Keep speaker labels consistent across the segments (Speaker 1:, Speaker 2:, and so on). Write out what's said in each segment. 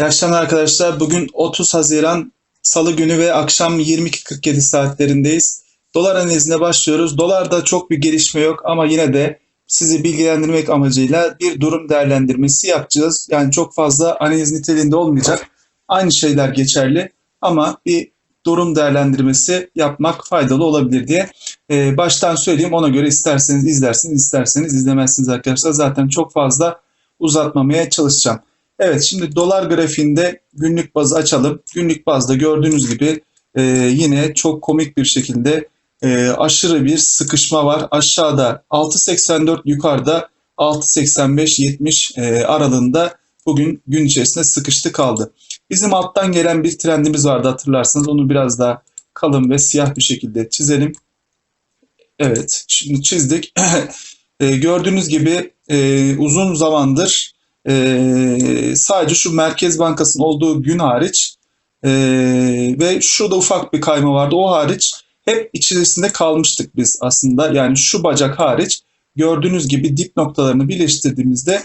Speaker 1: İyi akşamlar arkadaşlar. Bugün 30 Haziran Salı günü ve akşam 22.47 saatlerindeyiz. Dolar analizine başlıyoruz. Dolarda çok bir gelişme yok ama yine de sizi bilgilendirmek amacıyla bir durum değerlendirmesi yapacağız. Yani çok fazla analiz niteliğinde olmayacak. Aynı şeyler geçerli ama bir durum değerlendirmesi yapmak faydalı olabilir diye e, baştan söyleyeyim. Ona göre isterseniz izlersiniz, isterseniz izlemezsiniz arkadaşlar. Zaten çok fazla uzatmamaya çalışacağım. Evet şimdi dolar grafiğinde günlük bazı açalım. Günlük bazda gördüğünüz gibi e, yine çok komik bir şekilde e, aşırı bir sıkışma var. Aşağıda 6.84 yukarıda 6.85-70 e, aralığında bugün gün içerisinde sıkıştı kaldı. Bizim alttan gelen bir trendimiz vardı hatırlarsanız onu biraz daha kalın ve siyah bir şekilde çizelim. Evet şimdi çizdik. e, gördüğünüz gibi e, uzun zamandır e, sadece şu Merkez Bankası'nın olduğu gün hariç e, ve şurada ufak bir kayma vardı. O hariç hep içerisinde kalmıştık biz aslında. Yani şu bacak hariç gördüğünüz gibi dip noktalarını birleştirdiğimizde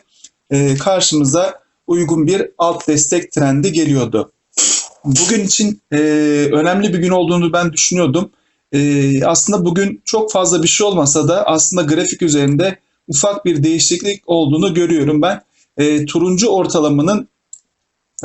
Speaker 1: e, karşımıza uygun bir alt destek trendi geliyordu. Bugün için e, önemli bir gün olduğunu ben düşünüyordum. E, aslında bugün çok fazla bir şey olmasa da aslında grafik üzerinde ufak bir değişiklik olduğunu görüyorum ben e, turuncu ortalamanın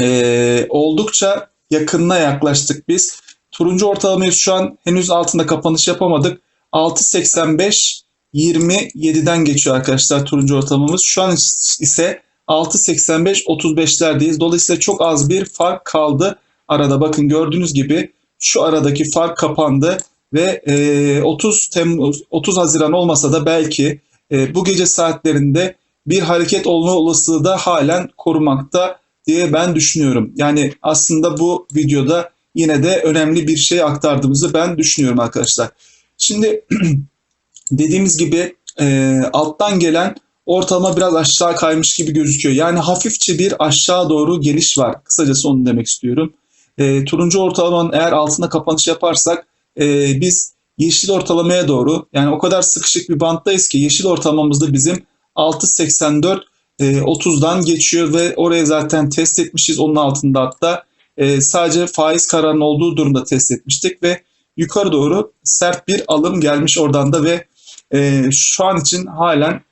Speaker 1: e, oldukça yakınına yaklaştık biz. Turuncu ortalamayı şu an henüz altında kapanış yapamadık. 6.85 27'den geçiyor arkadaşlar turuncu ortalamamız. Şu an ise 6.85 35'lerdeyiz. Dolayısıyla çok az bir fark kaldı arada. Bakın gördüğünüz gibi şu aradaki fark kapandı ve e, 30 Temmuz 30 Haziran olmasa da belki e, bu gece saatlerinde bir hareket olma olasılığı da halen korumakta diye ben düşünüyorum. Yani aslında bu videoda yine de önemli bir şey aktardığımızı ben düşünüyorum arkadaşlar. Şimdi dediğimiz gibi e, alttan gelen ortalama biraz aşağı kaymış gibi gözüküyor. Yani hafifçe bir aşağı doğru geliş var. Kısacası onu demek istiyorum. E, turuncu ortalamanın eğer altında kapanış yaparsak e, biz yeşil ortalamaya doğru yani o kadar sıkışık bir banttayız ki yeşil ortalamamızda bizim 6.84 e, 30'dan geçiyor ve oraya zaten test etmişiz. Onun altında hatta e, sadece faiz kararının olduğu durumda test etmiştik ve yukarı doğru sert bir alım gelmiş oradan da ve e, şu an için halen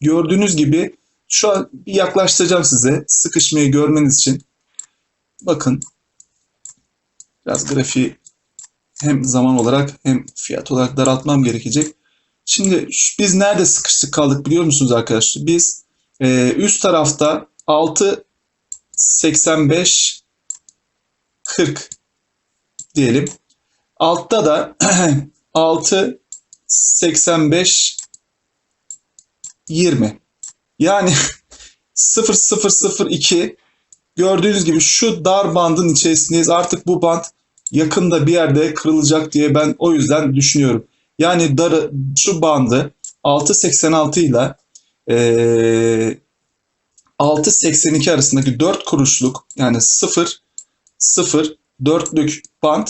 Speaker 1: gördüğünüz gibi şu an bir yaklaştıracağım size sıkışmayı görmeniz için. Bakın biraz grafiği hem zaman olarak hem fiyat olarak daraltmam gerekecek. Şimdi biz nerede sıkıştık kaldık biliyor musunuz arkadaşlar? Biz e, üst tarafta 6 85 40 diyelim. Altta da 6 85 20. Yani 0002 gördüğünüz gibi şu dar bandın içerisindeyiz. Artık bu band yakında bir yerde kırılacak diye ben o yüzden düşünüyorum. Yani darı, şu bandı 6.86 ile e, 6.82 arasındaki 4 kuruşluk yani 0 0 4'lük band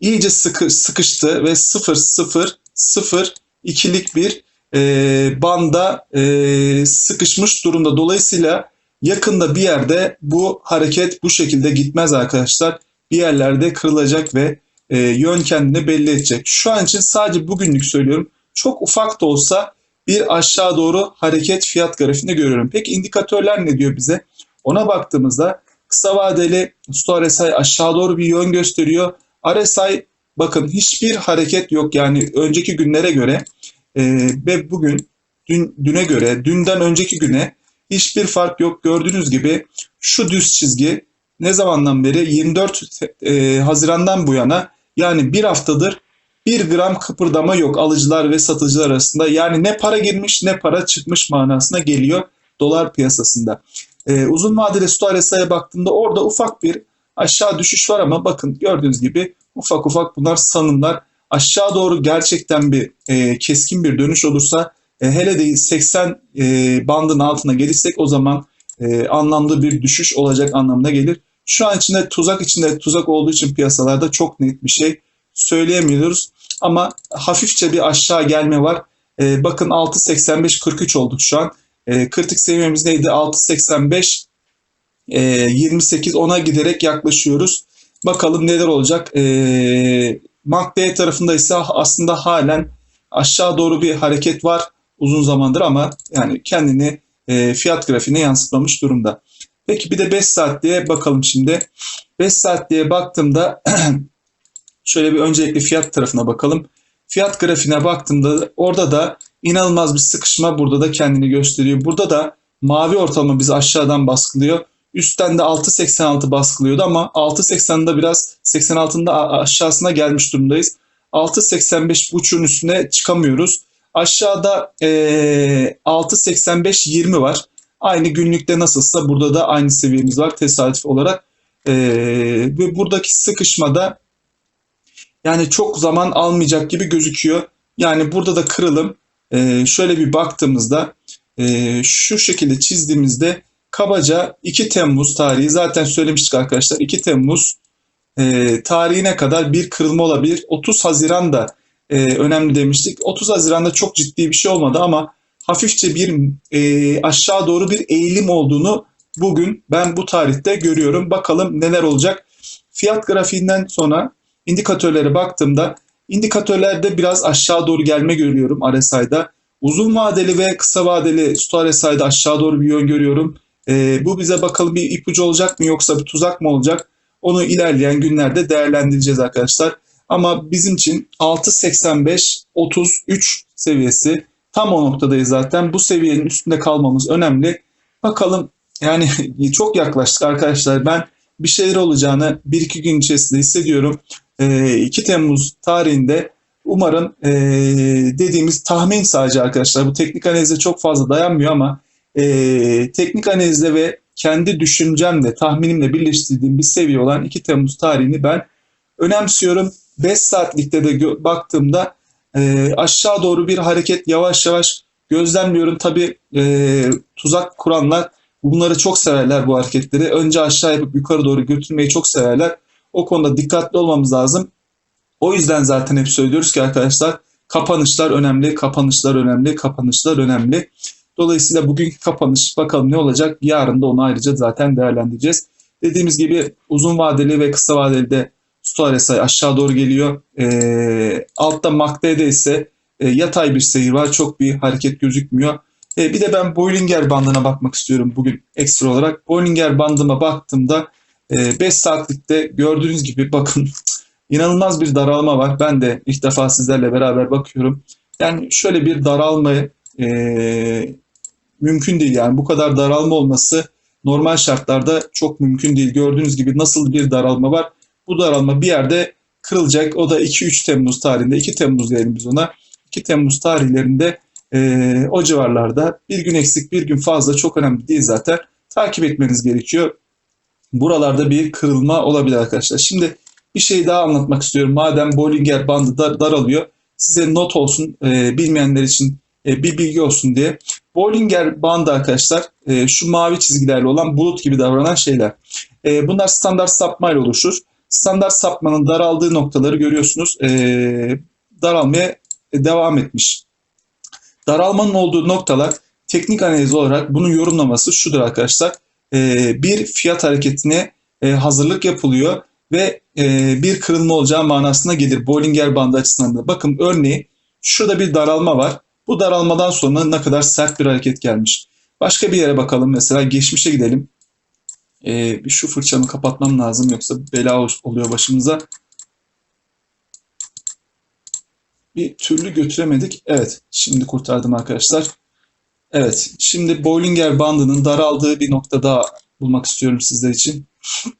Speaker 1: iyice sıkı, sıkıştı ve 0 0 0 ikilik bir e, banda e, sıkışmış durumda. Dolayısıyla yakında bir yerde bu hareket bu şekilde gitmez arkadaşlar. Bir yerlerde kırılacak ve e, yön kendini belli edecek. Şu an için sadece bugünlük söylüyorum. Çok ufak da olsa bir aşağı doğru hareket fiyat grafiğinde görüyorum. Peki indikatörler ne diyor bize? Ona baktığımızda kısa vadeli Sto RSI aşağı doğru bir yön gösteriyor. RSI bakın hiçbir hareket yok yani önceki günlere göre e, ve bugün dün, düne göre dünden önceki güne hiçbir fark yok. Gördüğünüz gibi şu düz çizgi ne zamandan beri 24 e, Haziran'dan bu yana yani bir haftadır bir gram kıpırdama yok alıcılar ve satıcılar arasında. Yani ne para girmiş ne para çıkmış manasına geliyor dolar piyasasında. Ee, uzun vadeli sto RSI'ye baktığımda orada ufak bir aşağı düşüş var ama bakın gördüğünüz gibi ufak ufak bunlar sanımlar. Aşağı doğru gerçekten bir e, keskin bir dönüş olursa e, hele de 80 e, bandın altına gelirsek o zaman e, anlamlı bir düşüş olacak anlamına gelir. Şu an içinde tuzak içinde tuzak olduğu için piyasalarda çok net bir şey söyleyemiyoruz. Ama hafifçe bir aşağı gelme var. E, bakın 6.85-43 olduk şu an. E, kritik seviyemiz neydi? 6.85 e, 28 10'a giderek yaklaşıyoruz. Bakalım neler olacak. E, MACD tarafında ise aslında halen aşağı doğru bir hareket var uzun zamandır ama yani kendini e, fiyat grafiğine yansıtmamış durumda. Peki bir de 5 saatliğe bakalım şimdi. 5 saatliğe baktığımda şöyle bir öncelikle fiyat tarafına bakalım. Fiyat grafiğine baktığımda orada da inanılmaz bir sıkışma burada da kendini gösteriyor. Burada da mavi ortalama bizi aşağıdan baskılıyor. Üstten de 6.86 baskılıyordu ama 6.80'da biraz 86'ın da aşağısına gelmiş durumdayız. 6.85 buçuğun üstüne çıkamıyoruz. Aşağıda e, 6.85-20 var. Aynı günlükte nasılsa burada da aynı seviyemiz var tesadüf olarak. E, ve buradaki sıkışmada yani çok zaman almayacak gibi gözüküyor. Yani burada da kırılım e, şöyle bir baktığımızda e, şu şekilde çizdiğimizde kabaca 2 Temmuz tarihi zaten söylemiştik arkadaşlar 2 Temmuz e, tarihine kadar bir kırılma olabilir. 30 Haziran da e, önemli demiştik. 30 Haziran'da çok ciddi bir şey olmadı ama hafifçe bir e, aşağı doğru bir eğilim olduğunu bugün ben bu tarihte görüyorum. Bakalım neler olacak. Fiyat grafiğinden sonra indikatörlere baktığımda indikatörlerde biraz aşağı doğru gelme görüyorum RSI'da. Uzun vadeli ve kısa vadeli Sto RSI'da aşağı doğru bir yön görüyorum. E, bu bize bakalım bir ipucu olacak mı yoksa bir tuzak mı olacak? Onu ilerleyen günlerde değerlendireceğiz arkadaşlar. Ama bizim için 6.85-33 seviyesi tam o noktadayız zaten. Bu seviyenin üstünde kalmamız önemli. Bakalım yani çok yaklaştık arkadaşlar. Ben bir şeyler olacağını 1-2 gün içerisinde hissediyorum. 2 Temmuz tarihinde umarım dediğimiz tahmin sadece arkadaşlar. Bu teknik analize çok fazla dayanmıyor ama teknik analizle ve kendi düşüncemle, tahminimle birleştirdiğim bir seviye olan 2 Temmuz tarihini ben önemsiyorum. 5 saatlikte de baktığımda e, aşağı doğru bir hareket yavaş yavaş gözlemliyorum. Tabi e, tuzak kuranlar bunları çok severler bu hareketleri. Önce aşağı yapıp yukarı doğru götürmeyi çok severler. O konuda dikkatli olmamız lazım. O yüzden zaten hep söylüyoruz ki arkadaşlar kapanışlar önemli, kapanışlar önemli, kapanışlar önemli. Dolayısıyla bugünkü kapanış bakalım ne olacak? Yarın da onu ayrıca zaten değerlendireceğiz. Dediğimiz gibi uzun vadeli ve kısa vadeli de Sto RSI aşağı doğru geliyor. E, altta MACD'de ise e, yatay bir seyir var. Çok bir hareket gözükmüyor. E, bir de ben Bollinger bandına bakmak istiyorum bugün ekstra olarak. Bollinger bandıma baktığımda e, 5 saatlikte gördüğünüz gibi bakın inanılmaz bir daralma var. Ben de ilk defa sizlerle beraber bakıyorum. Yani şöyle bir daralmayı e, mümkün değil yani bu kadar daralma olması normal şartlarda çok mümkün değil. Gördüğünüz gibi nasıl bir daralma var. Bu daralma bir yerde kırılacak. O da 2-3 Temmuz tarihinde, 2 Temmuz diyelim biz ona. 2 Temmuz tarihlerinde e, o civarlarda bir gün eksik bir gün fazla çok önemli değil zaten. Takip etmeniz gerekiyor. Buralarda bir kırılma olabilir arkadaşlar. Şimdi bir şey daha anlatmak istiyorum. Madem Bollinger bandı dar, daralıyor size not olsun e, bilmeyenler için e, bir bilgi olsun diye. Bollinger bandı arkadaşlar e, şu mavi çizgilerle olan bulut gibi davranan şeyler. E, bunlar standart sapmayla oluşur standart sapmanın daraldığı noktaları görüyorsunuz. E, daralmaya devam etmiş. Daralmanın olduğu noktalar teknik analiz olarak bunun yorumlaması şudur arkadaşlar. E, bir fiyat hareketine e, hazırlık yapılıyor ve e, bir kırılma olacağı manasına gelir Bollinger bandı açısından da. Bakın örneği şurada bir daralma var. Bu daralmadan sonra ne kadar sert bir hareket gelmiş. Başka bir yere bakalım mesela geçmişe gidelim. Bir şu fırçamı kapatmam lazım yoksa bela oluyor başımıza. Bir türlü götüremedik. Evet şimdi kurtardım arkadaşlar. Evet şimdi Bollinger bandının daraldığı bir nokta daha bulmak istiyorum sizler için.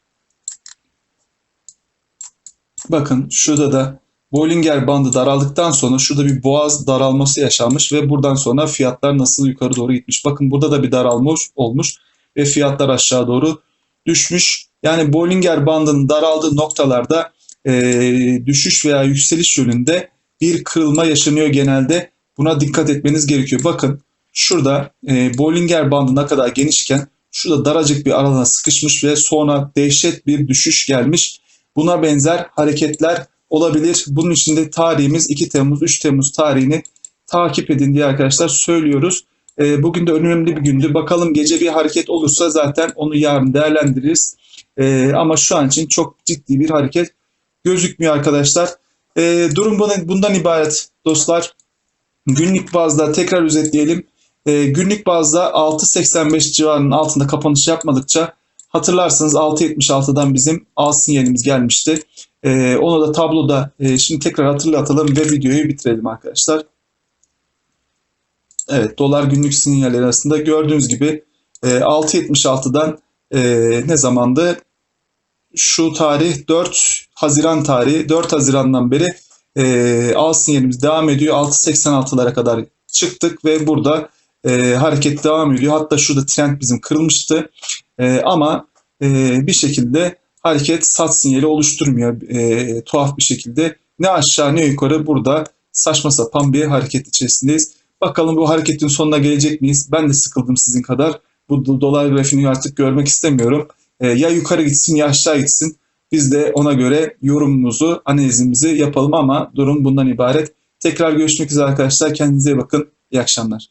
Speaker 1: Bakın şurada da Bollinger bandı daraldıktan sonra şurada bir boğaz daralması yaşanmış ve buradan sonra fiyatlar nasıl yukarı doğru gitmiş. Bakın burada da bir daralma olmuş ve fiyatlar aşağı doğru düşmüş. Yani Bollinger bandının daraldığı noktalarda e, düşüş veya yükseliş yönünde bir kırılma yaşanıyor genelde. Buna dikkat etmeniz gerekiyor. Bakın şurada e, Bollinger bandı ne kadar genişken şurada daracık bir alana sıkışmış ve sonra dehşet bir düşüş gelmiş. Buna benzer hareketler olabilir. Bunun için de tarihimiz 2 Temmuz 3 Temmuz tarihini takip edin diye arkadaşlar söylüyoruz. E, bugün de önemli bir gündü. Bakalım gece bir hareket olursa zaten onu yarın değerlendiririz. E, ama şu an için çok ciddi bir hareket gözükmüyor arkadaşlar. E, durum bundan, ibaret dostlar. Günlük bazda tekrar özetleyelim. Günlük bazda 6.85 civarının altında kapanış yapmadıkça hatırlarsanız 6.76'dan bizim al sinyalimiz gelmişti. Onu da tabloda e, şimdi tekrar hatırlatalım ve videoyu bitirelim arkadaşlar. Evet dolar günlük sinyalleri arasında gördüğünüz gibi e, 6.76'dan e, ne zamandı? Şu tarih 4 Haziran tarihi 4 Haziran'dan beri e, al sinyalimiz devam ediyor. 6.86'lara kadar çıktık ve burada e, hareket devam ediyor. Hatta şurada trend bizim kırılmıştı. E, ama e, bir şekilde hareket sat sinyali oluşturmuyor e, tuhaf bir şekilde. Ne aşağı ne yukarı burada saçma sapan bir hareket içerisindeyiz. Bakalım bu hareketin sonuna gelecek miyiz? Ben de sıkıldım sizin kadar. Bu do- dolar grafiğini artık görmek istemiyorum. E, ya yukarı gitsin ya aşağı gitsin. Biz de ona göre yorumumuzu, analizimizi yapalım ama durum bundan ibaret. Tekrar görüşmek üzere arkadaşlar. Kendinize iyi bakın. İyi akşamlar.